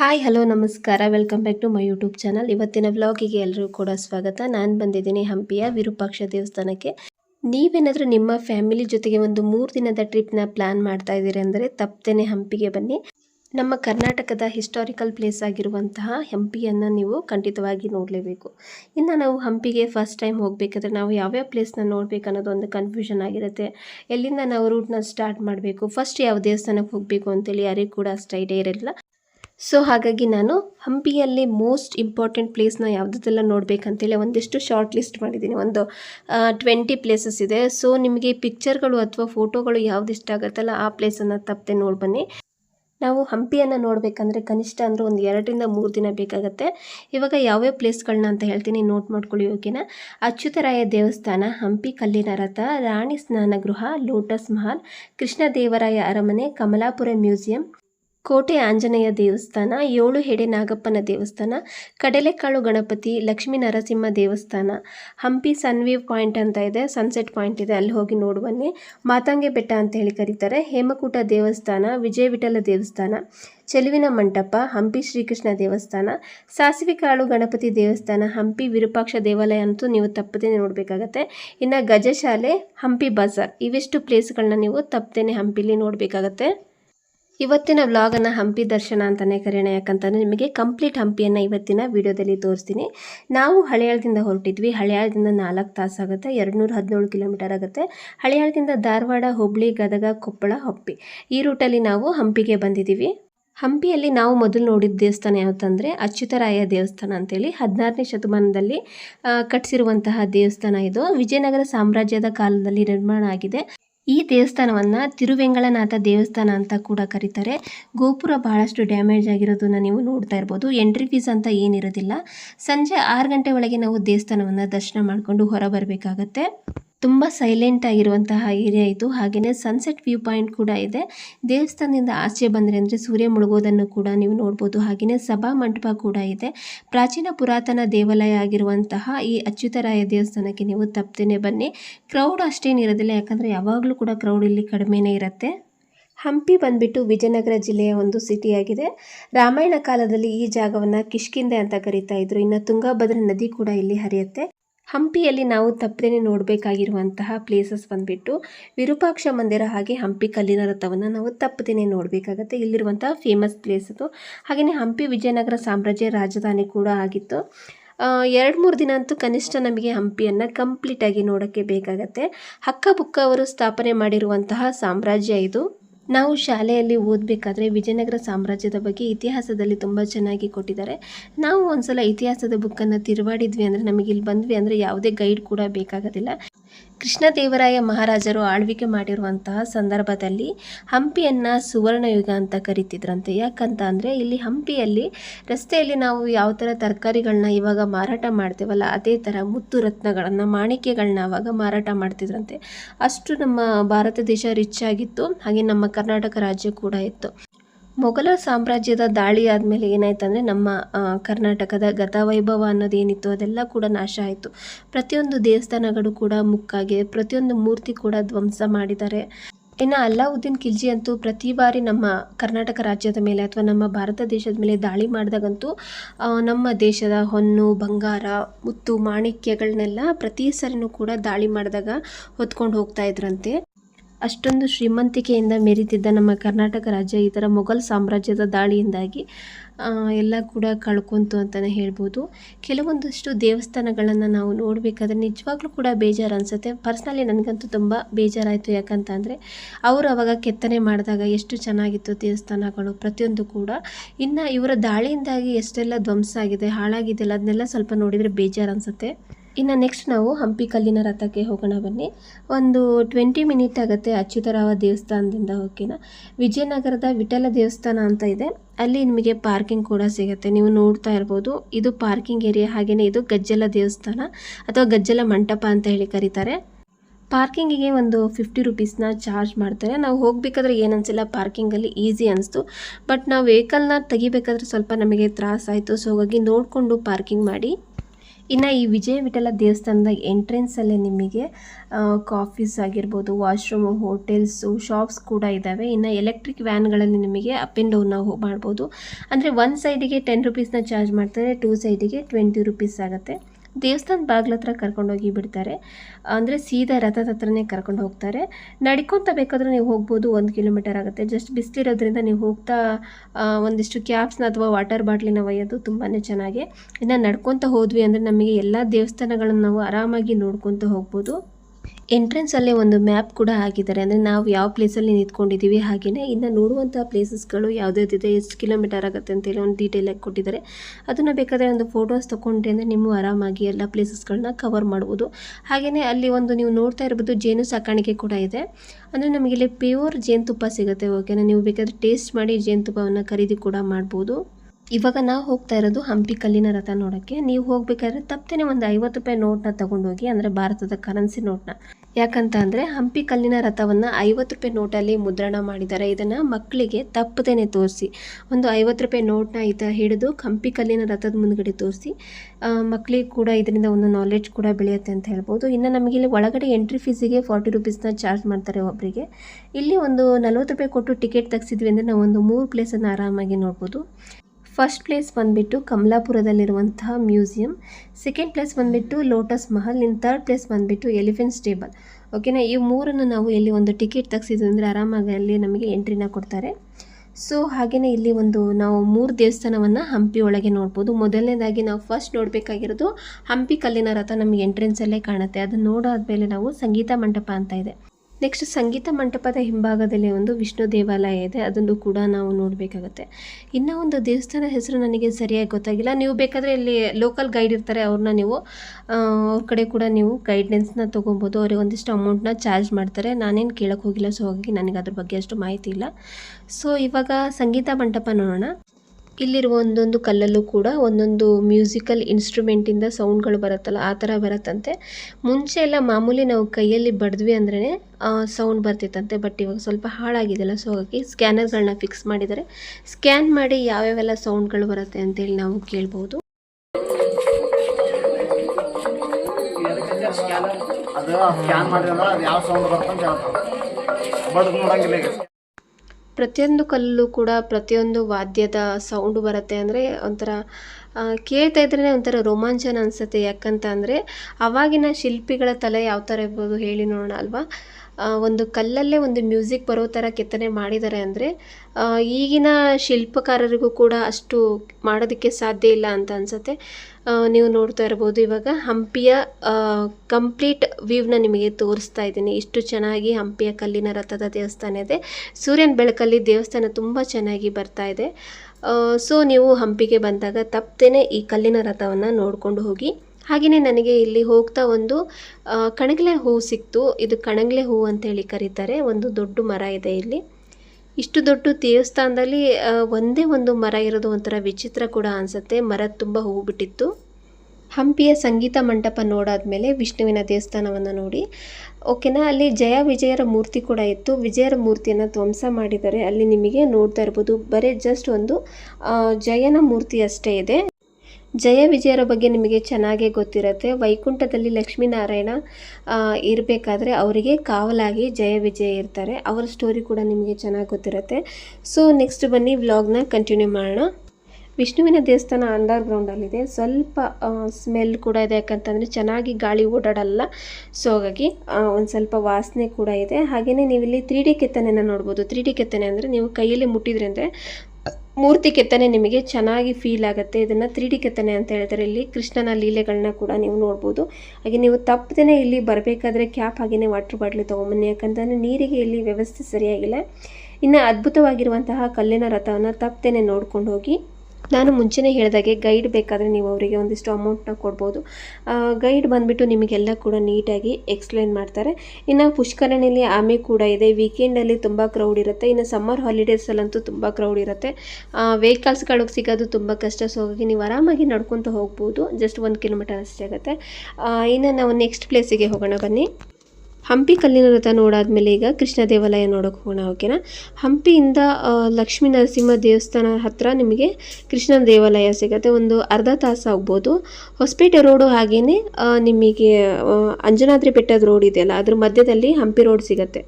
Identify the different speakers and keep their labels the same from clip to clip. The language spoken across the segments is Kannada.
Speaker 1: ಹಾಯ್ ಹಲೋ ನಮಸ್ಕಾರ. Welcome back to my YouTube channel ಇವತ್ತಿನ ವ್ಲಾಗಿಗೆ ಎಲ್ಲರೂ ಕೂಡ ಸ್ವಾಗತ. ನಾನು ಬಂದಿದ್ದೀನಿ ಹಂಪಿಯ ವಿರೂಪಾಕ್ಷ ದೇವಸ್ಥಾನಕ್ಕೆ. ನೀವೇನಾದರೂ ನಿಮ್ಮ ಫ್ಯಾಮಿಲಿ ಜೊತೆಗೆ ಒಂದು ಮೂರು ದಿನದ ಟ್ರಿಪ್ನ ಪ್ಲ್ಯಾನ್ ಮಾಡ್ತಾ ಇದ್ದೀರಿ ಅಂದರೆ ತಪ್ಪದೇನೆ ಹಂಪಿಗೆ ಬನ್ನಿ. ನಮ್ಮ ಕರ್ನಾಟಕದ ಹಿಸ್ಟಾರಿಕಲ್ ಪ್ಲೇಸ್ ಆಗಿರುವಂತಹ ಹಂಪಿಯನ್ನು ನೀವು ಖಂಡಿತವಾಗಿ ನೋಡಲೇಬೇಕು. ಇನ್ನು ನಾವು ಹಂಪಿಗೆ ಫಸ್ಟ್ ಟೈಮ್ ಹೋಗಬೇಕಾದ್ರೆ ನಾವು ಯಾವ್ಯಾವ ಪ್ಲೇಸ್ನ ನೋಡಬೇಕು ಅನ್ನೋದು ಒಂದು ಕನ್ಫ್ಯೂಷನ್ ಆಗಿರುತ್ತೆ. ಎಲ್ಲಿಂದ ನಾವು ರೂಟ್ನ ಸ್ಟಾರ್ಟ್ ಮಾಡಬೇಕು? ಫಸ್ಟ್ ಯಾವ ದೇವಸ್ಥಾನಕ್ಕೆ ಹೋಗಬೇಕು ಅಂತೇಳಿ ಯಾರಿಗೂ ಕೂಡ ಅಷ್ಟು ಐಡಿಯಾ ಇರಲಿಲ್ಲ. ಸೊ ಹಾಗಾಗಿ ನಾನು ಹಂಪಿಯಲ್ಲಿ ಮೋಸ್ಟ್ ಇಂಪಾರ್ಟೆಂಟ್ ಪ್ಲೇಸ್ನ ಯಾವುದೆಲ್ಲ ನೋಡಬೇಕಂತೇಳಿ ಒಂದಿಷ್ಟು ಶಾರ್ಟ್ ಲಿಸ್ಟ್ ಮಾಡಿದ್ದೀನಿ. ಒಂದು ಟ್ವೆಂಟಿ ಪ್ಲೇಸಸ್ ಇದೆ. ಸೊ ನಿಮಗೆ ಪಿಕ್ಚರ್ಗಳು ಅಥವಾ ಫೋಟೋಗಳು ಯಾವ್ದು ಇಷ್ಟ ಆಗುತ್ತಲ್ಲ ಆ ಪ್ಲೇಸನ್ನು ತಪ್ಪದೆ ನೋಡ್ಬನ್ನಿ ನಾವು ಹಂಪಿಯನ್ನು ನೋಡಬೇಕಂದ್ರೆ ಕನಿಷ್ಠ ಅಂದರೆ ಒಂದು ಎರಡರಿಂದ ಮೂರು ದಿನ ಬೇಕಾಗುತ್ತೆ. ಇವಾಗ ಯಾವ್ಯಾವ ಪ್ಲೇಸ್ಗಳನ್ನ ಅಂತ ಹೇಳ್ತೀನಿ ನೋಟ್ ಮಾಡ್ಕೊಳ್ಳಿ ಓಕೆನಾ ಅಚ್ಯುತರಾಯ ದೇವಸ್ಥಾನ, ಹಂಪಿ ಕಲ್ಲಿನ ರಥ ರಾಣಿ ಸ್ನಾನಗೃಹ, ಲೋಟಸ್ ಮಹಲ್, ಕೃಷ್ಣದೇವರಾಯ ಅರಮನೆ, ಕಮಲಾಪುರ ಮ್ಯೂಸಿಯಂ ಕೋಟೆ ಆಂಜನೇಯ ದೇವಸ್ಥಾನ, ಏಳು ಹೆಡೆ ನಾಗಪ್ಪನ ದೇವಸ್ಥಾನ, ಕಡಲೆಕಾಳು ಗಣಪತಿ, ಲಕ್ಷ್ಮೀ ನರಸಿಂಹ ದೇವಸ್ಥಾನ, ಹಂಪಿ ಸನ್ವೀವ್ ಪಾಯಿಂಟ್ ಅಂತ ಇದೆ, ಸನ್ಸೆಟ್ ಪಾಯಿಂಟ್ ಇದೆ, ಅಲ್ಲಿ ಹೋಗಿ ನೋಡುವನ್ನಿ. ಮಾತಂಗೆ ಬೆಟ್ಟ ಅಂತ ಹೇಳಿ ಕರೀತಾರೆ. ಹೇಮಕೂಟ ದೇವಸ್ಥಾನ, ವಿಜಯ ವಿಠಲ ದೇವಸ್ಥಾನ, ಚೆಲುವಿನ ಮಂಟಪ, ಹಂಪಿ ಶ್ರೀಕೃಷ್ಣ ದೇವಸ್ಥಾನ, ಸಾಸಿವೆ ಕಾಳು ಗಣಪತಿ ದೇವಸ್ಥಾನ, ಹಂಪಿ ವಿರೂಪಾಕ್ಷ ದೇವಾಲಯ ಅಂತೂ ನೀವು ತಪ್ಪದೇ ನೋಡಬೇಕಾಗತ್ತೆ. ಇನ್ನು ಗಜಶಾಲೆ, ಹಂಪಿ ಬಜಾರ್, ಇವೆಷ್ಟು ಪ್ಲೇಸ್ಗಳನ್ನ ನೀವು ತಪ್ಪದೇ ಹಂಪಿಲಿ ನೋಡಬೇಕಾಗತ್ತೆ. ಇವತ್ತಿನ ವ್ಲಾಗನ್ನು ಹಂಪಿ ದರ್ಶನ ಅಂತಲೇ ಕರೆಯೋಣ, ಯಾಕಂತಂದರೆ ನಿಮಗೆ ಕಂಪ್ಲೀಟ್ ಹಂಪಿಯನ್ನ ಇವತ್ತಿನ ವಿಡಿಯೋದಲ್ಲಿ ತೋರಿಸ್ತೀನಿ. ನಾವು ಹಳೆಯಾಳದಿಂದ ಹೊರಟಿದ್ವಿ. ಹಳೆಯಾಳದಿಂದ ನಾಲ್ಕು ತಾಸು ಆಗುತ್ತೆ. ಎರಡ್ನೂರ ಹದಿನೇಳು ಕಿಲೋಮೀಟರ್ ಆಗುತ್ತೆ. ಹಳೆಯಾಳದಿಂದ ಧಾರವಾಡ, ಹುಬ್ಳಿ, ಗದಗ, ಕೊಪ್ಪಳ, ಹಂಪಿ. ಈ ರೂಟಲ್ಲಿ ನಾವು ಹಂಪಿಗೆ ಬಂದಿದ್ದೀವಿ. ಹಂಪಿಯಲ್ಲಿ ನಾವು ಮೊದಲು ನೋಡಿದ ದೇವಸ್ಥಾನ ಯಾವುದಂದರೆ ಅಚ್ಯುತರಾಯ ದೇವಸ್ಥಾನ ಅಂತೇಳಿ ಹದಿನಾರನೇ ಶತಮಾನದಲ್ಲಿ ಕಟ್ಟಿಸಿರುವಂತಹ ದೇವಸ್ಥಾನ ಇದು. ವಿಜಯನಗರ ಸಾಮ್ರಾಜ್ಯದ ಕಾಲದಲ್ಲಿ ನಿರ್ಮಾಣ ಆಗಿದೆ. ಈ ದೇವಸ್ಥಾನವನ್ನು ತಿರುವೆಂಗಳನಾಥ ದೇವಸ್ಥಾನ ಅಂತ ಕೂಡ ಕರೀತಾರೆ. ಗೋಪುರ ಬಹಳಷ್ಟು ಡ್ಯಾಮೇಜ್ ಆಗಿರೋದನ್ನ ನೀವು ನೋಡ್ತಾ ಇರ್ಬೋದು. ಎಂಟ್ರಿ ಫೀಸ್ ಅಂತ ಏನಿರೋದಿಲ್ಲ. ಸಂಜೆ ಆರು ಗಂಟೆ ಒಳಗೆ ನಾವು ದೇವಸ್ಥಾನವನ್ನು ದರ್ಶನ ಮಾಡಿಕೊಂಡು ಹೊರ ಬರಬೇಕಾಗತ್ತೆ ತುಂಬ ಸೈಲೆಂಟ್ ಆಗಿರುವಂತಹ ಏರಿಯಾ ಇದು ಹಾಗೆಯೇ ಸನ್ಸೆಟ್ ವ್ಯೂ ಪಾಯಿಂಟ್ ಕೂಡ ಇದೆ. ದೇವಸ್ಥಾನದಿಂದ ಆಚೆ ಬಂದರೆ ಅಂದರೆ ಸೂರ್ಯ ಮುಳುಗೋದನ್ನು ಕೂಡ ನೀವು ನೋಡ್ಬೋದು. ಹಾಗೆಯೇ ಸಭಾ ಮಂಟಪ ಕೂಡ ಇದೆ. ಪ್ರಾಚೀನ ಪುರಾತನ ದೇವಾಲಯ ಆಗಿರುವಂತಹ ಈ ಅಚ್ಯುತರಾಯ ದೇವಸ್ಥಾನಕ್ಕೆ ನೀವು ತಪ್ಪದೇನೆ ಬನ್ನಿ. ಕ್ರೌಡ್ ಅಷ್ಟೇನಿರೋದಿಲ್ಲ ಯಾಕಂದರೆ ಯಾವಾಗಲೂ ಕೂಡ ಕ್ರೌಡ್ ಇಲ್ಲಿ ಕಡಿಮೆನೇ ಇರುತ್ತೆ. ಹಂಪಿ ಬಂದ್ಬಿಟ್ಟು ವಿಜಯನಗರ ಜಿಲ್ಲೆಯ ಒಂದು ಸಿಟಿಯಾಗಿದೆ ರಾಮಾಯಣ ಕಾಲದಲ್ಲಿ ಈ ಜಾಗವನ್ನು ಕಿಷ್ಕಿಂದೆ ಅಂತ ಕರೀತಾ ಇದ್ರು. ಇನ್ನು ತುಂಗಭದ್ರಾ ನದಿ ಕೂಡ ಇಲ್ಲಿ ಹರಿಯುತ್ತೆ. ಹಂಪಿಯಲ್ಲಿ ನಾವು ತಪ್ಪದೇ ನೋಡಬೇಕಾಗಿರುವಂತಹ ಪ್ಲೇಸಸ್ ಬಂದುಬಿಟ್ಟು ವಿರೂಪಾಕ್ಷ ಮಂದಿರ ಹಾಗೆ ಹಂಪಿ ಕಲ್ಲಿನ ರಥವನ್ನು ನಾವು ತಪ್ಪದೇ ನೋಡಬೇಕಾಗತ್ತೆ. ಇಲ್ಲಿರುವಂತಹ ಫೇಮಸ್ ಪ್ಲೇಸ್ ಅದು. ಹಾಗೆಯೇ ಹಂಪಿ ವಿಜಯನಗರ ಸಾಮ್ರಾಜ್ಯ ರಾಜಧಾನಿ ಕೂಡ ಆಗಿತ್ತು. ಎರಡು ಮೂರು ದಿನ ಅಂತೂ ಕನಿಷ್ಠ ನಮಗೆ ಹಂಪಿಯನ್ನು ಕಂಪ್ಲೀಟಾಗಿ ನೋಡೋಕ್ಕೆ ಬೇಕಾಗತ್ತೆ. ಹಕ್ಕಬುಕ್ಕ ಅವರು ಸ್ಥಾಪನೆ ಮಾಡಿರುವಂತಹ ಸಾಮ್ರಾಜ್ಯ ಇದು. ನಾವು ಶಾಲೆಯಲ್ಲಿ ಓದಬೇಕಾದ್ರೆ ವಿಜಯನಗರ ಸಾಮ್ರಾಜ್ಯದ ಬಗ್ಗೆ ಇತಿಹಾಸದಲ್ಲಿ ತುಂಬ ಚೆನ್ನಾಗಿ ಕೊಟ್ಟಿದ್ದಾರೆ. ನಾವು ಒಂದ್ಸಲ ಇತಿಹಾಸದ ಬುಕ್ಕನ್ನು ತಿರುವಾಡಿದ್ವಿ ಅಂದರೆ ನಮಗೆ ಇಲ್ಲಿ ಬಂದ್ವಿ ಅಂದರೆ ಯಾವುದೇ ಗೈಡ್ ಕೂಡ ಬೇಕಾಗೋದಿಲ್ಲ. ಕೃಷ್ಣದೇವರಾಯ ಮಹಾರಾಜರು ಆಳ್ವಿಕೆ ಮಾಡಿರುವಂತಹ ಸಂದರ್ಭದಲ್ಲಿ ಹಂಪಿಯನ್ನು ಸುವರ್ಣಯುಗ ಅಂತ ಕರಿತಿದ್ರಂತೆ. ಯಾಕಂತ ಅಂದರೆ ಇಲ್ಲಿ ಹಂಪಿಯಲ್ಲಿ ರಸ್ತೆಯಲ್ಲಿ ನಾವು ಯಾವ ಥರ ತರಕಾರಿಗಳನ್ನ ಇವಾಗ ಮಾರಾಟ ಮಾಡ್ತೇವಲ್ಲ, ಅದೇ ಥರ ಮುತ್ತು ರತ್ನಗಳನ್ನು ಮಾಣಿಕೆಗಳನ್ನ ಅವಾಗ ಮಾರಾಟ ಮಾಡ್ತಿದ್ರಂತೆ. ಅಷ್ಟು ನಮ್ಮ ಭಾರತ ದೇಶ ರಿಚ್ ಆಗಿತ್ತು. ಹಾಗೆ ನಮ್ಮ ಕರ್ನಾಟಕ ರಾಜ್ಯ ಕೂಡ ಇತ್ತು. ಮೊಘಲ ಸಾಮ್ರಾಜ್ಯದ ದಾಳಿ ಆದಮೇಲೆ ಏನಾಯ್ತು ಅಂದರೆ ನಮ್ಮ ಕರ್ನಾಟಕದ ಗತವೈಭವ ಅನ್ನೋದೇನಿತ್ತು ಅದೆಲ್ಲ ಕೂಡ ನಾಶ ಆಯಿತು. ಪ್ರತಿಯೊಂದು ದೇವಸ್ಥಾನಗಳು ಕೂಡ ಮುಕ್ಕಾಗಿದೆ ಪ್ರತಿಯೊಂದು ಮೂರ್ತಿ ಕೂಡ ಧ್ವಂಸ ಮಾಡಿದ್ದಾರೆ. ಇನ್ನು ಅಲ್ಲಾವುದ್ದೀನ್ ಖಿಲ್ಜಿ ಅಂತೂ ಪ್ರತಿ ಬಾರಿ ನಮ್ಮ ಕರ್ನಾಟಕ ರಾಜ್ಯದ ಮೇಲೆ ಅಥವಾ ನಮ್ಮ ಭಾರತ ದೇಶದ ಮೇಲೆ ದಾಳಿ ಮಾಡಿದಾಗಂತೂ ನಮ್ಮ ದೇಶದ ಹೊನ್ನು, ಬಂಗಾರ, ಮುತ್ತು ಮಾಣಿಕ್ಯಗಳನ್ನೆಲ್ಲ ಪ್ರತಿ ಸರಿನೂ ಕೂಡ ದಾಳಿ ಮಾಡಿದಾಗ ಹೊತ್ಕೊಂಡು ಹೋಗ್ತಾ ಇದ್ರಂತೆ. ಅಷ್ಟೊಂದು ಶ್ರೀಮಂತಿಕೆಯಿಂದ ಮೆರೀತಿದ್ದ ನಮ್ಮ ಕರ್ನಾಟಕ ರಾಜ್ಯ, ಈ ಥರ ಮೊಘಲ್ ಸಾಮ್ರಾಜ್ಯದ ದಾಳಿಯಿಂದಾಗಿ ಎಲ್ಲ ಕೂಡ ಕಳ್ಕೊಂತು ಅಂತಲೇ ಹೇಳ್ಬೋದು. ಕೆಲವೊಂದಷ್ಟು ದೇವಸ್ಥಾನಗಳನ್ನು ನಾವು ನೋಡಬೇಕಾದ್ರೆ ನಿಜವಾಗ್ಲೂ ಕೂಡ ಬೇಜಾರು ಅನಿಸುತ್ತೆ. ಪರ್ಸ್ನಲಿ ನನಗಂತೂ ತುಂಬ ಬೇಜಾರಾಯಿತು ಯಾಕಂತ ಅಂದರೆ ಅವರು ಅವಾಗ ಕೆತ್ತನೆ ಮಾಡಿದಾಗ ಎಷ್ಟು ಚೆನ್ನಾಗಿತ್ತು ದೇವಸ್ಥಾನಗಳು ಪ್ರತಿಯೊಂದು ಕೂಡ. ಇನ್ನು ಇವರ ದಾಳಿಯಿಂದಾಗಿ ಎಷ್ಟೆಲ್ಲ ಧ್ವಂಸ ಆಗಿದೆ ಹಾಳಾಗಿದೆಯಲ್ಲ ಅದನ್ನೆಲ್ಲ ಸ್ವಲ್ಪ ನೋಡಿದರೆ ಬೇಜಾರು ಅನಿಸುತ್ತೆ. ಇನ್ನು ನೆಕ್ಸ್ಟ್ ನಾವು ಹಂಪಿ ಕಲ್ಲಿನ ರಥಕ್ಕೆ ಹೋಗೋಣ ಬನ್ನಿ. ಒಂದು ಟ್ವೆಂಟಿ ಮಿನಿಟ್ ಆಗುತ್ತೆ ಅಚ್ಯುತರಾವ ದೇವಸ್ಥಾನದಿಂದ ಓಕೆನಾ ವಿಜಯನಗರದ ವಿಠಲ ದೇವಸ್ಥಾನ ಅಂತ ಇದೆ. ಅಲ್ಲಿ ನಿಮಗೆ ಪಾರ್ಕಿಂಗ್ ಕೂಡ ಸಿಗುತ್ತೆ. ನೀವು ನೋಡ್ತಾ ಇರ್ಬೋದು, ಇದು ಪಾರ್ಕಿಂಗ್ ಏರಿಯಾ ಹಾಗೆಯೇ ಇದು ಗಜ್ಜಲ ದೇವಸ್ಥಾನ ಅಥವಾ ಗಜ್ಜಲ ಮಂಟಪ ಅಂತ ಹೇಳಿ ಕರೀತಾರೆ. ಪಾರ್ಕಿಂಗಿಗೆ ಒಂದು ಫಿಫ್ಟಿ ರುಪೀಸ್ನ ಚಾರ್ಜ್ ಮಾಡ್ತಾರೆ. ನಾವು ಹೋಗಬೇಕಾದ್ರೆ ಏನು ಅನಿಸಿಲ್ಲ ಪಾರ್ಕಿಂಗಲ್ಲಿ ಈಸಿ ಅನಿಸ್ತು. ಬಟ್ ನಾವು ವೆಹಿಕಲ್ನ ತೆಗಿಬೇಕಾದ್ರೆ ಸ್ವಲ್ಪ ನಮಗೆ ತ್ರಾಸ ಆಯಿತು ಸೊ ಹಾಗಾಗಿ ನೋಡಿಕೊಂಡು ಪಾರ್ಕಿಂಗ್ ಮಾಡಿ. ಇನ್ನು ಈ ವಿಜಯ ವಿಠಲ ದೇವಸ್ಥಾನದ ಎಂಟ್ರೆನ್ಸಲ್ಲೇ ನಿಮಗೆ ಕಾಫೀಸ್ ಆಗಿರ್ಬೋದು ವಾಶ್ರೂಮು ಹೋಟೆಲ್ಸು ಶಾಪ್ಸ್ ಕೂಡ ಇದ್ದಾವೆ ಇನ್ನು ಎಲೆಕ್ಟ್ರಿಕ್ ವ್ಯಾನ್ಗಳಲ್ಲಿ ನಿಮಗೆ ಅಪ್ ಆ್ಯಂಡ್ ಡೌನ್ ನಾವು ಮಾಡ್ಬೋದು. ಅಂದರೆ ಒನ್ ಸೈಡಿಗೆ ಟೆನ್ ರುಪೀಸ್ನ ಚಾರ್ಜ್ ಮಾಡ್ತಾರೆ ಟೂ ಸೈಡಿಗೆ ಟ್ವೆಂಟಿ ರುಪೀಸ್ ಆಗುತ್ತೆ. ದೇವಸ್ಥಾನ ಬಾಗ್ಲ ಹತ್ರ ಕರ್ಕೊಂಡೋಗಿ ಬಿಡ್ತಾರೆ. ಅಂದರೆ ಸೀದಾ ರಥದ ಹತ್ರನೇ ಕರ್ಕೊಂಡು ಹೋಗ್ತಾರೆ. ನಡ್ಕೊತ ಬೇಕಾದ್ರೆ ನೀವು ಹೋಗ್ಬೋದು, ಒಂದು ಕಿಲೋಮೀಟರ್ ಆಗುತ್ತೆ. ಜಸ್ಟ್ ಬಿಸಿಲಿರೋದ್ರಿಂದ ನೀವು ಹೋಗ್ತಾ ಒಂದಿಷ್ಟು ಕ್ಯಾಬ್ಸ್ನ ಅಥವಾ ವಾಟರ್ ಬಾಟ್ಲಿನ ಒಯ್ಯೋದು ತುಂಬಾ ಚೆನ್ನಾಗಿ. ಇನ್ನು ನಡ್ಕೊತ ಹೋದ್ವಿ ಅಂದರೆ ನಮಗೆ ಎಲ್ಲ ದೇವಸ್ಥಾನಗಳನ್ನು ನಾವು ಆರಾಮಾಗಿ ನೋಡ್ಕೊತ ಹೋಗ್ಬೋದು. ಎಂಟ್ರೆನ್ಸಲ್ಲೇ ಒಂದು ಮ್ಯಾಪ್ ಕೂಡ ಹಾಕಿದ್ದಾರೆ. ಅಂದ್ರೆ ನಾವು ಯಾವ ಪ್ಲೇಸಲ್ಲಿ ನಿಂತ್ಕೊಂಡಿದ್ದೀವಿ ಹಾಗೆಯೇ ಇನ್ನು ಗಳು ಪ್ಲೇಸಸ್ಗಳು ಯಾವುದ್ಯಾವ್ದಿದೆ, ಎಷ್ಟು ಕಿಲೋಮೀಟರ್ ಆಗುತ್ತೆ ಅಂತ ಹೇಳಿ ಒಂದು ಡೀಟೇಲ್ ಆಗಿ ಕೊಟ್ಟಿದ್ದಾರೆ. ಅದನ್ನ ಬೇಕಾದರೆ ಒಂದು ಫೋಟೋಸ್ ತಗೊಂಡ್ರೆ ಅಂದರೆ ನೀವು ಆರಾಮಾಗಿ ಎಲ್ಲ ಪ್ಲೇಸಸ್ಗಳನ್ನ ಕವರ್ ಮಾಡಬಹುದು ಹಾಗೆಯೇ ಅಲ್ಲಿ ಒಂದು ನೀವು ನೋಡ್ತಾ ಇರಬಹುದು ಜೇನು ಸಾಕಾಣಿಕೆ ಕೂಡ ಇದೆ. ಅಂದರೆ ನಮಗೆ ಇಲ್ಲಿ ಪ್ಯೂರ್ ಜೇನುತುಪ್ಪ ಸಿಗುತ್ತೆ ಓಕೆನಾ ನೀವು ಬೇಕಾದ್ರೆ ಟೇಸ್ಟ್ ಮಾಡಿ ಜೇನುತುಪ್ಪವನ್ನು ಖರೀದಿ ಕೂಡ ಮಾಡ್ಬೋದು. ಇವಾಗ ನಾವು ಹೋಗ್ತಾ ಇರೋದು ಹಂಪಿ ಕಲ್ಲಿನ ರಥ ನೋಡೋಕ್ಕೆ. ನೀವು ಹೋಗಬೇಕಾದ್ರೆ ತಪ್ಪದೇ ಒಂದು ಐವತ್ತು ರೂಪಾಯಿ ನೋಟ್ನ ತಗೊಂಡೋಗಿ, ಅಂದರೆ ಭಾರತದ ಕರೆನ್ಸಿ ನೋಟ್ನ ಯಾಕಂತ ಅಂದರೆ ಹಂಪಿ ಕಲ್ಲಿನ ರಥವನ್ನು ಐವತ್ತು ರೂಪಾಯಿ ನೋಟಲ್ಲಿ ಮುದ್ರಣ ಮಾಡಿದ್ದಾರೆ. ಇದನ್ನು ಮಕ್ಕಳಿಗೆ ತಪ್ಪದೇನೆ ತೋರಿಸಿ. ಒಂದು ಐವತ್ತು ರೂಪಾಯಿ ನೋಟ್ನ ಈ ಹಿಡಿದು ಹಂಪಿ ಕಲ್ಲಿನ ರಥದ ಮುಂದಗಡೆ ತೋರಿಸಿ ಮಕ್ಕಳಿಗೆ ಕೂಡ ಇದರಿಂದ ಒಂದು ನಾಲೆಡ್ಜ್ ಕೂಡ ಬೆಳೆಯುತ್ತೆ ಅಂತ ಹೇಳ್ಬೋದು. ಇನ್ನು ನಮಗೆ ಇಲ್ಲಿ ಒಳಗಡೆ ಎಂಟ್ರಿ ಫೀಸಿಗೆ ಫಾರ್ಟಿ ರುಪೀಸ್ನ ಚಾರ್ಜ್ ಮಾಡ್ತಾರೆ ಒಬ್ಬರಿಗೆ ಇಲ್ಲಿ ಒಂದು ನಲ್ವತ್ತು ರೂಪಾಯಿ ಕೊಟ್ಟು ಟಿಕೆಟ್ ತೆಗ್ಸಿದ್ವಿ ಅಂದರೆ ನಾವು ಒಂದು ಮೂರು ಪ್ಲೇಸನ್ನು ಆರಾಮಾಗಿ ನೋಡ್ಬೋದು. ಫಸ್ಟ್ ಪ್ಲೇಸ್ ಬಂದುಬಿಟ್ಟು ಕಮಲಾಪುರದಲ್ಲಿರುವಂತಹ ಮ್ಯೂಸಿಯಂ. ಸೆಕೆಂಡ್ ಪ್ಲೇಸ್ ಬಂದುಬಿಟ್ಟು ಲೋಟಸ್ ಮಹಲ್ ಇನ್ನು ಥರ್ಡ್ ಪ್ಲೇಸ್ ಬಂದುಬಿಟ್ಟು ಎಲಿಫೆಂಟ್ಸ್ ಟೇಬಲ್ ಓಕೆನಾ ಈ ಮೂರನ್ನು ನಾವು ಇಲ್ಲಿ ಒಂದು ಟಿಕೆಟ್ ತೆಗ್ಸಿದ್ವಿ ಅಂದರೆ ಆರಾಮಾಗಿ ಅಲ್ಲಿ ನಮಗೆ ಎಂಟ್ರಿನ ಕೊಡ್ತಾರೆ. ಸೊ ಹಾಗೆಯೇ ಇಲ್ಲಿ ಒಂದು ನಾವು ಮೂರು ದೇವಸ್ಥಾನವನ್ನು ಹಂಪಿ ಒಳಗೆ ನೋಡ್ಬೋದು. ಮೊದಲನೇದಾಗಿ ನಾವು ಫಸ್ಟ್ ನೋಡಬೇಕಾಗಿರೋದು ಹಂಪಿ ಕಲ್ಲಿನ ರಥ ನಮಗೆ ಎಂಟ್ರೆನ್ಸಲ್ಲೇ ಕಾಣುತ್ತೆ. ಅದನ್ನು ನೋಡಾದ ಮೇಲೆ ನಾವು ಸಂಗೀತ ಮಂಟಪ ಅಂತ ಇದೆ. ನೆಕ್ಸ್ಟ್ ಸಂಗೀತ ಮಂಟಪದ ಹಿಂಭಾಗದಲ್ಲಿ ಒಂದು ವಿಷ್ಣು ದೇವಾಲಯ ಇದೆ. ಅದನ್ನು ಕೂಡ ನಾವು ನೋಡಬೇಕಾಗತ್ತೆ. ಇನ್ನೂ ಒಂದು ದೇವಸ್ಥಾನ ಹೆಸರು ನನಗೆ ಸರಿಯಾಗಿ ಗೊತ್ತಾಗಿಲ್ಲ. ನೀವು ಬೇಕಾದರೆ ಇಲ್ಲಿ ಲೋಕಲ್ ಗೈಡ್ ಇರ್ತಾರೆ. ಅವ್ರನ್ನ ನೀವು ಅವ್ರ ಕಡೆ ಕೂಡ ನೀವು ಗೈಡ್ನೆನ್ಸ್ನ ತೊಗೊಬೋದು. ಅವ್ರಿಗೆ ಒಂದಿಷ್ಟು ಅಮೌಂಟ್ನ ಚಾರ್ಜ್ ಮಾಡ್ತಾರೆ. ನಾನೇನು ಕೇಳೋಕ್ಕೆ ಹೋಗಿಲ್ಲ. ಸೊ ಹಾಗಾಗಿ ನನಗೆ ಅದ್ರ ಬಗ್ಗೆ ಅಷ್ಟು ಮಾಹಿತಿ ಇಲ್ಲ. ಸೊ ಇವಾಗ ಸಂಗೀತ ಮಂಟಪ ನೋಡೋಣ. ಇಲ್ಲಿರುವ ಒಂದೊಂದು ಕಲ್ಲಲ್ಲೂ ಕೂಡ ಒಂದೊಂದು ಮ್ಯೂಸಿಕಲ್ ಇನ್ಸ್ಟ್ರೂಮೆಂಟಿಂದ ಸೌಂಡ್ಗಳು ಬರುತ್ತಲ್ಲ, ಆ ಥರ ಬರುತ್ತಂತೆ. ಮುಂಚೆ ಎಲ್ಲ ಮಾಮೂಲಿ ನಾವು ಕೈಯಲ್ಲಿ ಬಡಿದ್ವಿ ಅಂದ್ರೇ ಸೌಂಡ್ ಬರ್ತಿತ್ತಂತೆ, ಬಟ್ ಇವಾಗ ಸ್ವಲ್ಪ ಹಾಳಾಗಿದೆಯಲ್ಲ, ಸೊ ಹಾಗಾಗಿ ಸ್ಕ್ಯಾನರ್ಗಳನ್ನ ಫಿಕ್ಸ್ ಮಾಡಿದ್ದಾರೆ. ಸ್ಕ್ಯಾನ್ ಮಾಡಿ ಯಾವ್ಯಾವೆಲ್ಲ ಸೌಂಡ್ಗಳು ಬರುತ್ತೆ ಅಂತೇಳಿ ನಾವು ಕೇಳ್ಬೋದು.
Speaker 2: ಅದು ಸ್ಕ್ಯಾನ್ ಮಾಡಿದ್ರೆ ಯಾವ ಸೌಂಡ್ ಬರ್ತಂತ ಹೇಳ್ತಾರೆ ಬಡ್ದು ನೋಡಂಗಿಲ್ಲ ಈಗ.
Speaker 1: ಪ್ರತಿಯೊಂದು ಕಲ್ಲು ಕೂಡ ಪ್ರತಿಯೊಂದು ವಾದ್ಯದ ಸೌಂಡ್ ಬರುತ್ತೆ ಅಂದರೆ ಒಂಥರ ಕೇಳ್ತಾ ಇದ್ರೇ ಒಂಥರ ರೋಮಾಂಚನ ಅನಿಸುತ್ತೆ. ಯಾಕಂತ ಅಂದರೆ ಅವಾಗಿನ ಶಿಲ್ಪಿಗಳ ತಲೆ ಯಾವ ಥರ ಇರ್ಬೋದು ಹೇಳಿ ನೋಡೋಣ ಅಲ್ವಾ? ಒಂದು ಕಲ್ಲಲ್ಲೇ ಒಂದು ಮ್ಯೂಸಿಕ್ ಬರೋ ಥರ ಕೆತ್ತನೆ ಮಾಡಿದ್ದಾರೆ ಅಂದರೆ ಈಗಿನ ಶಿಲ್ಪಕಾರರಿಗೂ ಕೂಡ ಅಷ್ಟು ಮಾಡೋದಕ್ಕೆ ಸಾಧ್ಯ ಇಲ್ಲ ಅಂತ ಅನಿಸುತ್ತೆ. ನೀವು ನೋಡ್ತಾ ಇರ್ಬೋದು ಇವಾಗ ಹಂಪಿಯ ಕಂಪ್ಲೀಟ್ ವ್ಯೂವ್ನ ನಿಮಗೆ ತೋರಿಸ್ತಾ ಇದ್ದೀನಿ. ಇಷ್ಟು ಚೆನ್ನಾಗಿ ಹಂಪಿಯ ಕಲ್ಲಿನ ರಥದ ದೇವಸ್ಥಾನ ಇದೆ. ಸೂರ್ಯನ ಬೆಳಕಲ್ಲಿ ದೇವಸ್ಥಾನ ತುಂಬ ಚೆನ್ನಾಗಿ ಬರ್ತಾ ಇದೆ. ಸೊ ನೀವು ಹಂಪಿಗೆ ಬಂದಾಗ ತಪ್ಪದೇ ಈ ಕಲ್ಲಿನ ರಥವನ್ನು ನೋಡಿಕೊಂಡು ಹೋಗಿ. ಹಾಗೆಯೇ ನನಗೆ ಇಲ್ಲಿ ಹೋಗ್ತಾ ಒಂದು ಕಣಗಿಲೆ ಹೂವು ಸಿಕ್ತು. ಇದು ಕಣಗಿಲೆ ಹೂವು ಅಂತೇಳಿ ಕರೀತಾರೆ. ಒಂದು ದೊಡ್ಡ ಮರ ಇದೆ ಇಲ್ಲಿ. ಇಷ್ಟು ದೊಡ್ಡ ದೇವಸ್ಥಾನದಲ್ಲಿ ಒಂದೇ ಒಂದು ಮರ ಇರೋದು ಒಂಥರ ವಿಚಿತ್ರ ಕೂಡ ಅನಿಸುತ್ತೆ. ಮರ ತುಂಬ ಹೂ ಬಿಟ್ಟಿತ್ತು. ಹಂಪಿಯ ಸಂಗೀತ ಮಂಟಪ ನೋಡಾದ್ಮೇಲೆ ವಿಷ್ಣುವಿನ ದೇವಸ್ಥಾನವನ್ನು ನೋಡಿ. ಓಕೆನಾ, ಅಲ್ಲಿ ಜಯ ವಿಜಯರ ಮೂರ್ತಿ ಕೂಡ ಇತ್ತು. ವಿಜಯರ ಮೂರ್ತಿಯನ್ನು ಧ್ವಂಸ ಮಾಡಿದ್ದಾರೆ. ಅಲ್ಲಿ ನಿಮಗೆ ನೋಡ್ತಾ ಇರ್ಬೋದು. ಬರೀ ಜಸ್ಟ್ ಒಂದು ಜಯನ ಮೂರ್ತಿ ಅಷ್ಟೇ ಇದೆ. ಜಯ ವಿಜಯರ ಬಗ್ಗೆ ನಿಮಗೆ ಚೆನ್ನಾಗೇ ಗೊತ್ತಿರುತ್ತೆ. ವೈಕುಂಠದಲ್ಲಿ ಲಕ್ಷ್ಮೀನಾರಾಯಣ ಇರಬೇಕಾದ್ರೆ ಅವರಿಗೆ ಕಾವಲಾಗಿ ಜಯ ವಿಜಯ ಇರ್ತಾರೆ. ಅವರ ಸ್ಟೋರಿ ಕೂಡ ನಿಮಗೆ ಚೆನ್ನಾಗಿ ಗೊತ್ತಿರುತ್ತೆ. ಸೊ ನೆಕ್ಸ್ಟ್ ಬನ್ನಿ ವ್ಲಾಗ್ನ ಕಂಟಿನ್ಯೂ ಮಾಡೋಣ. ವಿಷ್ಣುವಿನ ದೇವಸ್ಥಾನ ಅಂಡರ್ ಗ್ರೌಂಡಲ್ಲಿದೆ ಸ್ವಲ್ಪ ಸ್ಮೆಲ್ ಕೂಡ ಇದೆ. ಯಾಕಂತಂದರೆ ಚೆನ್ನಾಗಿ ಗಾಳಿ ಓಡಾಡಲ್ಲ. ಸೊ ಹಾಗಾಗಿ ಒಂದು ಸ್ವಲ್ಪ ವಾಸನೆ ಕೂಡ ಇದೆ. ಹಾಗೆಯೇ ನೀವಿಲ್ಲಿ ತ್ರೀ ಡಿ ಕೆತ್ತನೆನ ನೋಡ್ಬೋದು. ತ್ರೀ ಡಿ ಕೆತ್ತನೆ ಅಂದರೆ ನೀವು ಕೈಯಲ್ಲಿ ಮುಟ್ಟಿದ್ರೆ ಅಂದರೆ ಮೂರ್ತಿ ಕೆತ್ತನೆ ನಿಮಗೆ ಚೆನ್ನಾಗಿ ಫೀಲ್ ಆಗುತ್ತೆ. ಇದನ್ನು ತ್ರೀ ಡಿ ಕೆತ್ತನೆ ಅಂತ ಹೇಳ್ತಾರೆ. ಇಲ್ಲಿ ಕೃಷ್ಣನ ಲೀಲೆಗಳನ್ನ ಕೂಡ ನೀವು ನೋಡ್ಬೋದು. ಹಾಗೆ ನೀವು ತಪ್ಪದೇ ಇಲ್ಲಿ ಬರಬೇಕಾದ್ರೆ ಕ್ಯಾಪ್ ಹಾಗೆಯೇ ವಾಟರ್ ಬಾಟ್ಲಿ ತೊಗೊಂಬನ್ನಿ. ಯಾಕಂತಂದರೆ ನೀರಿಗೆ ಇಲ್ಲಿ ವ್ಯವಸ್ಥೆ ಸರಿಯಾಗಿಲ್ಲ. ಇನ್ನು ಅದ್ಭುತವಾಗಿರುವಂತಹ ಕಲ್ಲಿನ ರಥವನ್ನು ತಪ್ಪದೇ ನೋಡ್ಕೊಂಡು ಹೋಗಿ. ನಾನು ಮುಂಚೆನೇ ಹೇಳಿದಾಗೆ ಗೈಡ್ ಬೇಕಾದರೆ ನೀವು ಅವರಿಗೆ ಒಂದಿಷ್ಟು ಅಮೌಂಟ್ನ ಕೊಡ್ಬೋದು. ಗೈಡ್ ಬಂದುಬಿಟ್ಟು ನಿಮಗೆಲ್ಲ ಕೂಡ ನೀಟಾಗಿ ಎಕ್ಸ್ಪ್ಲೈನ್ ಮಾಡ್ತಾರೆ. ಇನ್ನು ಪುಷ್ಕರಣಿಯಲ್ಲಿ ಆಮೆ ಕೂಡ ಇದೆ. ವೀಕೆಂಡಲ್ಲಿ ತುಂಬ ಕ್ರೌಡ್ ಇರುತ್ತೆ. ಇನ್ನು ಸಮ್ಮರ್ ಹಾಲಿಡೇಸಲ್ಲಂತೂ ತುಂಬ ಕ್ರೌಡ್ ಇರುತ್ತೆ. ವೆಹಿಕಲ್ಸ್ಗಳಿಗೆ ಸಿಗೋದು ತುಂಬ ಕಷ್ಟ. ಸೊ ಹಾಗಾಗಿ ನೀವು ಆರಾಮಾಗಿ ನಡ್ಕೊತ ಹೋಗ್ಬೋದು. ಜಸ್ಟ್ ಒಂದು ಕಿಲೋಮೀಟರ್ ಅಷ್ಟೇ ಆಗುತ್ತೆ. ಇನ್ನು ನಾವು ನೆಕ್ಸ್ಟ್ ಪ್ಲೇಸಿಗೆ ಹೋಗೋಣ ಬನ್ನಿ. ಹಂಪಿ ಕಲ್ಲಿನ ರಥ ನೋಡಾದ್ಮೇಲೆ ಈಗ ಕೃಷ್ಣ ದೇವಾಲಯ ನೋಡೋಕೆ ಹೋಗೋಣ, ಓಕೆನಾ? ಹಂಪಿಯಿಂದ ಲಕ್ಷ್ಮೀ ನರಸಿಂಹ ದೇವಸ್ಥಾನ ಹತ್ರ ನಿಮಗೆ ಕೃಷ್ಣ ದೇವಾಲಯ ಸಿಗುತ್ತೆ. ಒಂದು ಅರ್ಧ ತಾಸು ಆಗ್ಬೋದು. ಹೊಸಪೇಟೆ ರೋಡು ಹಾಗೇನೆ ನಿಮಗೆ ಅಂಜನಾದ್ರಿ ಬೆಟ್ಟದ ರೋಡ್ ಇದೆಯಲ್ಲ, ಅದ್ರ ಮಧ್ಯದಲ್ಲಿ ಹಂಪಿ ರೋಡ್ ಸಿಗುತ್ತೆ.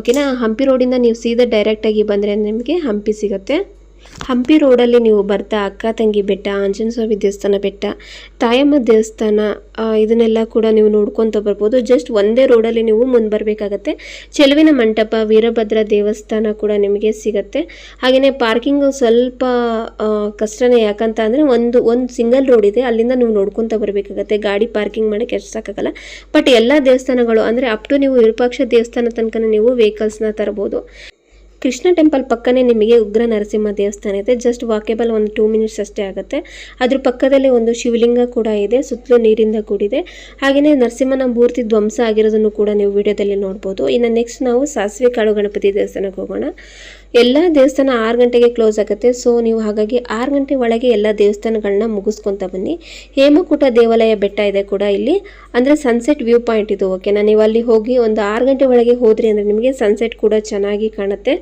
Speaker 1: ಓಕೆನಾ? ಹಂಪಿ ರೋಡಿಂದ ನೀವು ಸೀದಾ ಡೈರೆಕ್ಟಾಗಿ ಬಂದರೆ ನಿಮಗೆ ಹಂಪಿ ಸಿಗುತ್ತೆ. ಹಂಪಿ ರೋಡಲ್ಲಿ ನೀವು ಬರ್ತಾ ಅಕ್ಕ, ತಂಗಿ ಬೆಟ್ಟ, ಆಂಜನೇಯ ಸ್ವಾಮಿ ದೇವಸ್ಥಾನ ಬೆಟ್ಟ, ತಾಯಮ್ಮ ದೇವಸ್ಥಾನ ಇದನ್ನೆಲ್ಲ ಕೂಡ ನೀವು ನೋಡ್ಕೊತ ಬರ್ಬೋದು. ಜಸ್ಟ್ ಒಂದೇ ರೋಡಲ್ಲಿ ನೀವು ಮುಂದೆ ಬರಬೇಕಾಗತ್ತೆ. ಚೆಲುವಿನ ಮಂಟಪ, ವೀರಭದ್ರ ದೇವಸ್ಥಾನ ಕೂಡ ನಿಮಗೆ ಸಿಗುತ್ತೆ. ಹಾಗೆಯೇ ಪಾರ್ಕಿಂಗು ಸ್ವಲ್ಪ ಕಷ್ಟನೇ. ಯಾಕಂತ ಅಂದರೆ ಒಂದು ಒಂದು ಸಿಂಗಲ್ ರೋಡ್ ಇದೆ. ಅಲ್ಲಿಂದ ನೀವು ನೋಡ್ಕೊತ ಬರಬೇಕಾಗತ್ತೆ. ಗಾಡಿ ಪಾರ್ಕಿಂಗ್ ಮಾಡೋಕ್ಕೆ ಅಷ್ಟು ಸಾಕಾಗಲ್ಲ. ಬಟ್ ಎಲ್ಲ ದೇವಸ್ಥಾನಗಳು ಅಂದರೆ ಅಪ್ ಟು ನೀವು ವಿರೂಪಾಕ್ಷ ದೇವಸ್ಥಾನ ತನಕ ನೀವು ವೆಹಿಕಲ್ಸ್ನ ತರ್ಬೋದು. ಕೃಷ್ಣ ಟೆಂಪಲ್ ಪಕ್ಕನೇ ನಿಮಗೆ ಉಗ್ರ ನರಸಿಂಹ ದೇವಸ್ಥಾನ ಇದೆ. ಜಸ್ಟ್ ವಾಕೇಬಲ್ ಒಂದು ಟೂ ಮಿನಿಟ್ಸ್ ಅಷ್ಟೇ ಆಗುತ್ತೆ. ಅದ್ರ ಪಕ್ಕದಲ್ಲಿ ಒಂದು ಶಿವಲಿಂಗ ಕೂಡ ಇದೆ, ಸುತ್ತಲೂ ನೀರಿಂದ ಕೂಡಿದೆ. ಹಾಗೆಯೇ ನರಸಿಂಹನ ಮೂರ್ತಿ ಧ್ವಂಸ ಆಗಿರೋದನ್ನು ಕೂಡ ನೀವು ವಿಡಿಯೋದಲ್ಲಿ ನೋಡ್ಬೋದು. ಇನ್ನು ನೆಕ್ಸ್ಟ್ ನಾವು ಸಾಸಿವೆ ಕಾಳು ಗಣಪತಿ ದೇವಸ್ಥಾನಕ್ಕೆ ಹೋಗೋಣ. ಎಲ್ಲ ದೇವಸ್ಥಾನ ಆರು ಗಂಟೆಗೆ ಕ್ಲೋಸ್ ಆಗುತ್ತೆ. ಸೊ ನೀವು ಹಾಗಾಗಿ ಆರು ಗಂಟೆ ಒಳಗೆ ಎಲ್ಲ ದೇವಸ್ಥಾನಗಳನ್ನ ಮುಗಿಸ್ಕೊತ ಬನ್ನಿ. ಹೇಮಕೂಟ ದೇವಾಲಯ ಬೆಟ್ಟ ಇದೆ ಕೂಡ ಇಲ್ಲಿ. ಅಂದರೆ ಸನ್ಸೆಟ್ ವ್ಯೂ ಪಾಯಿಂಟ್ ಇದು ಓಕೆನಾ ನೀವು ಅಲ್ಲಿ ಹೋಗಿ ಒಂದು ಆರು ಗಂಟೆ ಒಳಗೆ ಹೋದ್ರಿ ಅಂದರೆ ನಿಮಗೆ ಸನ್ಸೆಟ್ ಕೂಡ ಚೆನ್ನಾಗಿ ಕಾಣುತ್ತೆ.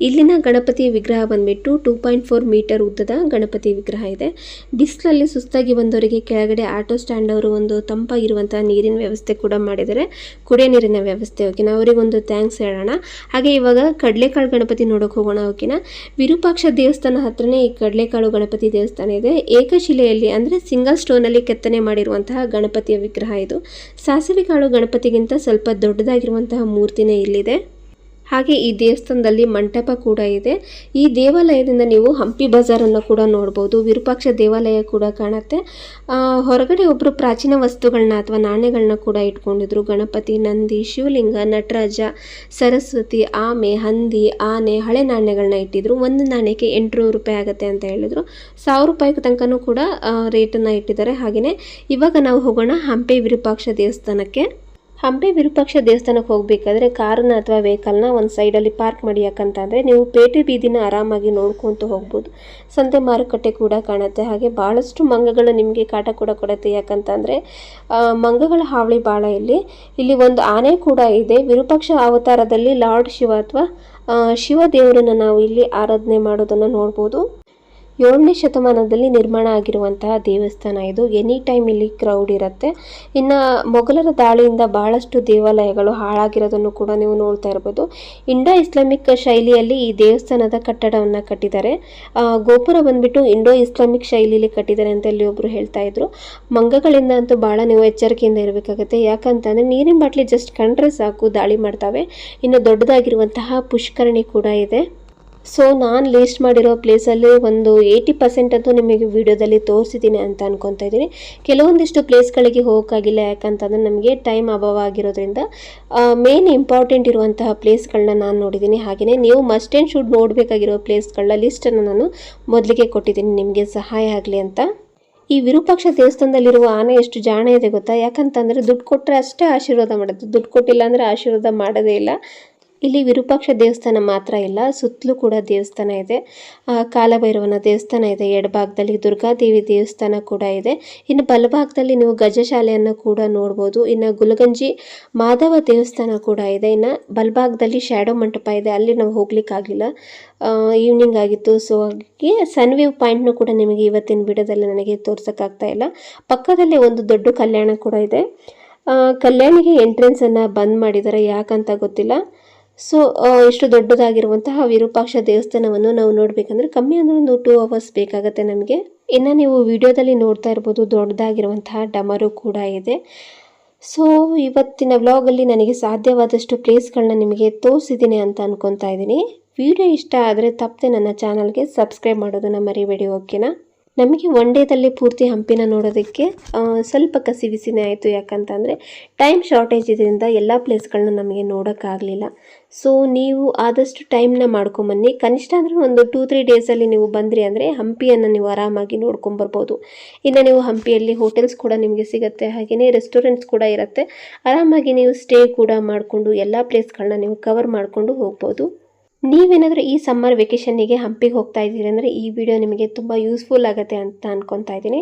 Speaker 1: ಇಲ್ಲಿನ ಗಣಪತಿ ವಿಗ್ರಹ ಬಂದ್ಬಿಟ್ಟು ಟೂ ಪಾಯಿಂಟ್ ಫೋರ್ ಮೀಟರ್ ಉದ್ದದ ಗಣಪತಿ ವಿಗ್ರಹ ಇದೆ. ಬಿಸಿಲಲ್ಲಿ ಸುಸ್ತಾಗಿ ಬಂದವರಿಗೆ ಕೆಳಗಡೆ ಆಟೋ ಸ್ಟ್ಯಾಂಡ್ ಅವರು ಒಂದು ತಂಪಾಗಿರುವಂತಹ ನೀರಿನ ವ್ಯವಸ್ಥೆ ಕೂಡ ಮಾಡಿದ್ದಾರೆ. ಕುಡಿಯ ನೀರಿನ ವ್ಯವಸ್ಥೆ ಓಕೆನಾ ಅವರಿಗೊಂದು ಥ್ಯಾಂಕ್ಸ್ ಹೇಳೋಣ. ಹಾಗೆ ಇವಾಗ ಕಡಲೆಕಾಳು ಗಣಪತಿ ನೋಡೋಕೆ ಹೋಗೋಣ ಓಕೆನಾ ವಿರೂಪಾಕ್ಷ ದೇವಸ್ಥಾನ ಹತ್ರನೇ ಈ ಕಡಲೆಕಾಳು ಗಣಪತಿ ದೇವಸ್ಥಾನ ಇದೆ. ಏಕಶಿಲೆಯಲ್ಲಿ ಅಂದರೆ ಸಿಂಗಲ್ ಸ್ಟೋನಲ್ಲಿ ಕೆತ್ತನೆ ಮಾಡಿರುವಂತಹ ಗಣಪತಿಯ ವಿಗ್ರಹ ಇದು. ಸಾಸಿವೆ ಕಾಳು ಗಣಪತಿಗಿಂತ ಸ್ವಲ್ಪ ದೊಡ್ಡದಾಗಿರುವಂತಹ ಮೂರ್ತಿನೇ ಇಲ್ಲಿದೆ. ಹಾಗೆ ಈ ದೇವಸ್ಥಾನದಲ್ಲಿ ಮಂಟಪ ಕೂಡ ಇದೆ. ಈ ದೇವಾಲಯದಿಂದ ನೀವು ಹಂಪಿ ಬಜಾರನ್ನು ಕೂಡ ನೋಡ್ಬೋದು. ವಿರೂಪಾಕ್ಷ ದೇವಾಲಯ ಕೂಡ ಕಾಣುತ್ತೆ. ಹೊರಗಡೆ ಒಬ್ಬರು ಪ್ರಾಚೀನ ವಸ್ತುಗಳನ್ನ ಅಥವಾ ನಾಣ್ಯಗಳನ್ನ ಕೂಡ ಇಟ್ಕೊಂಡಿದ್ರು. ಗಣಪತಿ, ನಂದಿ, ಶಿವಲಿಂಗ, ನಟರಾಜ, ಸರಸ್ವತಿ, ಆಮೆ, ಹಂದಿ, ಆನೆ ಹಳೆ ನಾಣ್ಯಗಳನ್ನ ಇಟ್ಟಿದ್ರು. ಒಂದು ನಾಣ್ಯಕ್ಕೆ ಎಂಟುನೂರು ರೂಪಾಯಿ ಆಗುತ್ತೆ ಅಂತ ಹೇಳಿದ್ರು. ಸಾವಿರ ರೂಪಾಯಿ ತನಕನೂ ಕೂಡ ರೇಟನ್ನು ಇಟ್ಟಿದ್ದಾರೆ. ಹಾಗೆಯೇ ಇವಾಗ ನಾವು ಹೋಗೋಣ ಹಂಪಿ ವಿರೂಪಾಕ್ಷ ದೇವಸ್ಥಾನಕ್ಕೆ. ಹಂಪಿ ವಿರೂಪಾಕ್ಷ ದೇವಸ್ಥಾನಕ್ಕೆ ಹೋಗಬೇಕಾದ್ರೆ ಕಾರನ್ನ ಅಥವಾ ವೆಹಿಕಲ್ನ ಒಂದು ಸೈಡಲ್ಲಿ ಪಾರ್ಕ್ ಮಾಡಿ ಯಾಕಂತಂದರೆ ನೀವು ಪೇಟೆ ಬೀದಿನ ಆರಾಮಾಗಿ ನೋಡ್ಕೊತ ಹೋಗ್ಬೋದು. ಸಂತೆ ಮಾರುಕಟ್ಟೆ ಕೂಡ ಕಾಣುತ್ತೆ. ಹಾಗೆ ಭಾಳಷ್ಟು ಮಂಗಗಳು ನಿಮಗೆ ಕಾಟ ಕೂಡ ಕೊಡುತ್ತೆ. ಯಾಕಂತಂದರೆ ಮಂಗಗಳ ಹಾವಳಿ ಭಾಳ ಇಲ್ಲಿ. ಇಲ್ಲಿ ಒಂದು ಆನೆ ಕೂಡ ಇದೆ. ವಿರೂಪಾಕ್ಷ ಅವತಾರದಲ್ಲಿ ಲಾರ್ಡ್ ಶಿವ ಅಥವಾ ಶಿವ ದೇವರನ್ನು ನಾವು ಇಲ್ಲಿ ಆರಾಧನೆ ಮಾಡೋದನ್ನು ನೋಡ್ಬೋದು. ಏಳನೇ ಶತಮಾನದಲ್ಲಿ ನಿರ್ಮಾಣ ಆಗಿರುವಂತಹ ದೇವಸ್ಥಾನ ಇದು. ಎನಿ ಟೈಮ್ ಇಲ್ಲಿ ಕ್ರೌಡ್ ಇರುತ್ತೆ. ಇನ್ನು ಮೊಘಲರ ದಾಳಿಯಿಂದ ಬಹಳಷ್ಟು ದೇವಾಲಯಗಳು ಹಾಳಾಗಿರೋದನ್ನು ಕೂಡ ನೀವು ನೋಡ್ತಾ ಇರ್ಬೋದು. ಇಂಡೋ ಇಸ್ಲಾಮಿಕ್ ಶೈಲಿಯಲ್ಲಿ ಈ ದೇವಸ್ಥಾನದ ಕಟ್ಟಡವನ್ನು ಕಟ್ಟಿದ್ದಾರೆ. ಗೋಪುರ ಬಂದ್ಬಿಟ್ಟು ಇಂಡೋ ಇಸ್ಲಾಮಿಕ್ ಶೈಲಿಯಲ್ಲಿ ಕಟ್ಟಿದ್ದಾರೆ ಅಂತ ಇಲ್ಲಿ ಒಬ್ಬರು ಹೇಳ್ತಾ ಇದ್ರು. ಮಂಗಗಳಿಂದ ಅಂತೂ ಭಾಳ ನೀವು ಎಚ್ಚರಿಕೆಯಿಂದ ಇರಬೇಕಾಗುತ್ತೆ. ಯಾಕಂತಂದರೆ ನೀರಿನ ಬಾಟ್ಲಿ ಜಸ್ಟ್ ಕಂಡ್ರೆ ಸಾಕು, ದಾಳಿ ಮಾಡ್ತವೆ. ಇನ್ನು ದೊಡ್ಡದಾಗಿರುವಂತಹ ಪುಷ್ಕರಣಿ ಕೂಡ ಇದೆ. ಸೊ ನಾನು ಲೀಸ್ಟ್ ಮಾಡಿರೋ ಪ್ಲೇಸಲ್ಲಿ ಒಂದು ಏಯ್ಟಿ ಪರ್ಸೆಂಟ್ ಅಂತೂ ನಿಮಗೆ ವಿಡಿಯೋದಲ್ಲಿ ತೋರಿಸಿದ್ದೀನಿ ಅಂತ ಅನ್ಕೊತಾ ಇದ್ದೀನಿ. ಕೆಲವೊಂದಿಷ್ಟು ಪ್ಲೇಸ್ಗಳಿಗೆ ಹೋಗೋಕ್ಕಾಗಿಲ್ಲ, ಯಾಕಂತಂದರೆ ನಮಗೆ ಟೈಮ್ ಅಭಾವ ಆಗಿರೋದ್ರಿಂದ ಮೇನ್ ಇಂಪಾರ್ಟೆಂಟ್ ಇರುವಂತಹ ಪ್ಲೇಸ್ಗಳನ್ನ ನಾನು ನೋಡಿದ್ದೀನಿ. ಹಾಗೆಯೇ ನೀವು ಮಸ್ಟ್ ಆ್ಯಂಡ್ ಶುಡ್ ನೋಡಬೇಕಾಗಿರೋ ಪ್ಲೇಸ್ಗಳ ಲಿಸ್ಟನ್ನು ನಾನು ಮೊದಲಿಗೆ ಕೊಟ್ಟಿದ್ದೀನಿ. ನಿಮಗೆ ಸಹಾಯ ಆಗಲಿ ಅಂತ. ಈ ವಿರೂಪಾಕ್ಷ ದೇವಸ್ಥಾನದಲ್ಲಿರುವ ಆನೆ ಎಷ್ಟು ಜಾಣ ಇದೆ ಗೊತ್ತಾ? ಯಾಕಂತಂದರೆ ದುಡ್ಡು ಕೊಟ್ಟರೆ ಅಷ್ಟೇ ಆಶೀರ್ವಾದ ಮಾಡೋದು ದುಡ್ಡು ಕೊಟ್ಟಿಲ್ಲ ಅಂದರೆ ಆಶೀರ್ವಾದ ಮಾಡೋದೇ ಇಲ್ಲ. ಇಲ್ಲಿ ವಿರೂಪಾಕ್ಷ ದೇವಸ್ಥಾನ ಮಾತ್ರ ಇಲ್ಲ, ಸುತ್ತಲೂ ಕೂಡ ದೇವಸ್ಥಾನ ಇದೆ. ಕಾಲಭೈರವನ ದೇವಸ್ಥಾನ ಇದೆ ಎಡಭಾಗದಲ್ಲಿ ದುರ್ಗಾದೇವಿ ದೇವಸ್ಥಾನ ಕೂಡ ಇದೆ. ಇನ್ನು ಬಲಭಾಗದಲ್ಲಿ ನೀವು ಗಜಶಾಲೆಯನ್ನು ಕೂಡ ನೋಡ್ಬೋದು. ಇನ್ನು ಗುಲಗಂಜಿ ಮಾಧವ ದೇವಸ್ಥಾನ ಕೂಡ ಇದೆ. ಇನ್ನು ಬಲಭಾಗದಲ್ಲಿ ಶ್ಯಾಡೋ ಮಂಟಪ ಇದೆ. ಅಲ್ಲಿ ನಾವು ಹೋಗ್ಲಿಕ್ಕಾಗಿಲ್ಲ. ಈವ್ನಿಂಗ್ ಆಗಿತ್ತು ಸೊ ಹಾಗೆ ಸನ್ ವ್ಯೂ ಪಾಯಿಂಟ್ನು ಕೂಡ ನಿಮಗೆ ಇವತ್ತಿನ ವಿಡಿಯೋದಲ್ಲಿ ನನಗೆ ತೋರ್ಸೋಕ್ಕಾಗ್ತಾ ಇಲ್ಲ. ಪಕ್ಕದಲ್ಲಿ ಒಂದು ದೊಡ್ಡ ಕಲ್ಯಾಣ ಕೂಡ ಇದೆ. ಕಲ್ಯಾಣಿಗೆ ಎಂಟ್ರೆನ್ಸನ್ನು ಬಂದ್ ಮಾಡಿದ್ದಾರೆ ಯಾಕಂತ ಗೊತ್ತಿಲ್ಲ. ಸೊ ಇಷ್ಟು ದೊಡ್ಡದಾಗಿರುವಂತಹ ವಿರೂಪಾಕ್ಷ ದೇವಸ್ಥಾನವನ್ನು ನಾವು ನೋಡಬೇಕಂದ್ರೆ ಕಮ್ಮಿ ಅಂದ್ರೆ ಒಂದು ಟೂ ಅವರ್ಸ್ ಬೇಕಾಗುತ್ತೆ ನಮಗೆ. ಇನ್ನು ನೀವು ವಿಡಿಯೋದಲ್ಲಿ ನೋಡ್ತಾ ಇರ್ಬೋದು, ದೊಡ್ಡದಾಗಿರುವಂತಹ ಡಮರು ಕೂಡ ಇದೆ. ಸೊ ಇವತ್ತಿನ ವ್ಲಾಗಲ್ಲಿ ನನಗೆ ಸಾಧ್ಯವಾದಷ್ಟು ಪ್ಲೇಸ್ಗಳನ್ನ ನಿಮಗೆ ತೋರಿಸಿದ್ದೀನಿ ಅಂತ ಅನ್ಕೊತಾ ಇದ್ದೀನಿ. ವಿಡಿಯೋ ಇಷ್ಟ ಆದರೆ ತಪ್ಪದೆ ನನ್ನ ಚಾನಲ್ಗೆ ಸಬ್ಸ್ಕ್ರೈಬ್ ಮಾಡೋದನ್ನು ಮರಿಬೇಡಿ ಓಕೆನಾ ನಮಗೆ ಒನ್ ಡೇದಲ್ಲಿ ಪೂರ್ತಿ ಹಂಪಿನ ನೋಡೋದಕ್ಕೆ ಸ್ವಲ್ಪ ಸ್ವಲ್ಪ ಕಸಿವಿಸಿನೇ ಆಯಿತು. ಯಾಕಂತಂದರೆ ಟೈಮ್ ಶಾರ್ಟೇಜ್ ಇದರಿಂದ ಎಲ್ಲ ಪ್ಲೇಸ್ಗಳನ್ನ ನಮಗೆ ನೋಡೋಕ್ಕಾಗಲಿಲ್ಲ. ಸೊ ನೀವು ಆದಷ್ಟು ಟೈಮ್ನ ಮಾಡ್ಕೊಂಬನ್ನಿ. ಕನಿಷ್ಠ ಅಂದರೆ ಒಂದು ಟೂ ತ್ರೀ ಡೇಸಲ್ಲಿ ನೀವು ಬಂದಿರಿ ಅಂದರೆ ಹಂಪಿಯನ್ನು ನೀವು ಆರಾಮಾಗಿ ನೋಡ್ಕೊಂಬರ್ಬೋದು ಇನ್ನು ನೀವು ಹಂಪಿಯಲ್ಲಿ ಹೋಟೆಲ್ಸ್ ಕೂಡ ನಿಮಗೆ ಸಿಗುತ್ತೆ ಹಾಗೆಯೇ ರೆಸ್ಟೋರೆಂಟ್ಸ್ ಕೂಡ ಇರುತ್ತೆ. ಆರಾಮಾಗಿ ನೀವು ಸ್ಟೇ ಕೂಡ ಮಾಡಿಕೊಂಡು ಎಲ್ಲ ಪ್ಲೇಸ್ಗಳನ್ನ ನೀವು ಕವರ್ ಮಾಡಿಕೊಂಡು ಹೋಗ್ಬೋದು. ನೀವೇನಾದರೂ ಈ ಸಮ್ಮರ್ ವೆಕೇಷನ್ನಿಗೆ ಹಂಪಿಗೆ ಹೋಗ್ತಾ ಇದ್ದೀರಿ ಅಂದರೆ ಈ ವಿಡಿಯೋ ನಿಮಗೆ ತುಂಬ ಯೂಸ್ಫುಲ್ ಆಗುತ್ತೆ ಅಂತ ಅಂದ್ಕೊತಾ ಇದ್ದೀನಿ.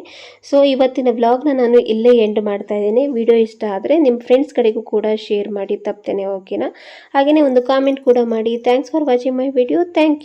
Speaker 1: ಸೊ ಇವತ್ತಿನ ವ್ಲಾಗ್ನ ನಾನು ಇಲ್ಲೇ ಎಂಡ್ ಮಾಡ್ತಾ ಇದ್ದೀನಿ. ವಿಡಿಯೋ ಇಷ್ಟ ಆದರೆ ನಿಮ್ಮ ಫ್ರೆಂಡ್ಸ್ ಕಡೆಗೂ ಕೂಡ ಶೇರ್ ಮಾಡಿ ತಪ್ತೇನೆ ಓಕೆನಾ ಹಾಗೆಯೇ ಒಂದು ಕಾಮೆಂಟ್ ಕೂಡ ಮಾಡಿ. Thanks for watching my video thank you